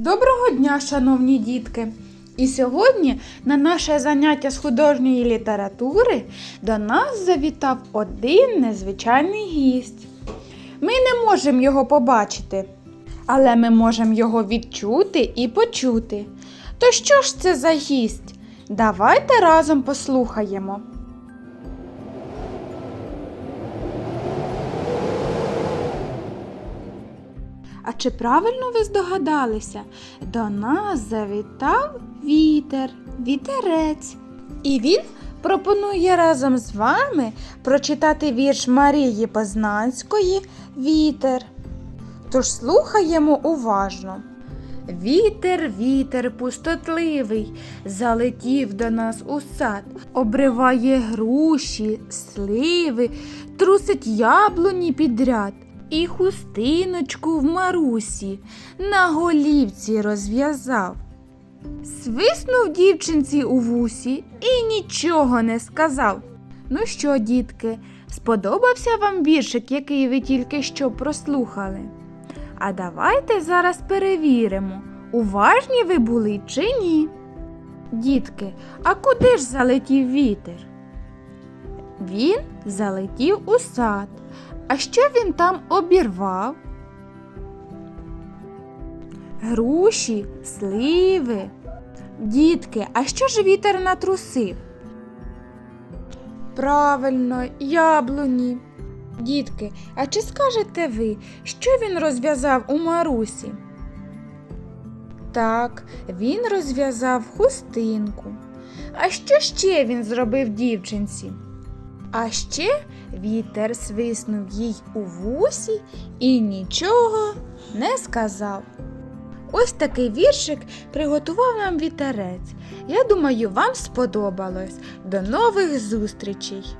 Доброго дня, шановні дітки! І сьогодні на наше заняття з художньої літератури до нас завітав один незвичайний гість. Ми не можемо його побачити, але ми можемо його відчути і почути. То що ж це за гість? Давайте разом послухаємо. А чи правильно ви здогадалися? До нас завітав вітер, вітерець. І він пропонує разом з вами прочитати вірш Марії Познанської Вітер. Тож слухаємо уважно. Вітер, вітер пустотливий, залетів до нас у сад, обриває груші, сливи, трусить яблуні підряд, і хустиночку в марусі на голівці розв'язав. Свиснув дівчинці у вусі і нічого не сказав. Ну що, дітки, сподобався вам віршик, який ви тільки що прослухали? А давайте зараз перевіримо, уважні ви були чи ні. Дітки, а куди ж залетів вітер? Він залетів у сад. А що він там обірвав? Груші, сливи. Дітки, а що ж вітер натрусив? Правильно, яблуні. Дітки, а чи скажете ви, що він розв'язав у Марусі? Так, він розв'язав хустинку. А що ще він зробив дівчинці? А ще вітер свиснув їй у вусі і нічого не сказав. Ось такий віршик приготував нам вітерець. Я думаю, вам сподобалось. До нових зустрічей!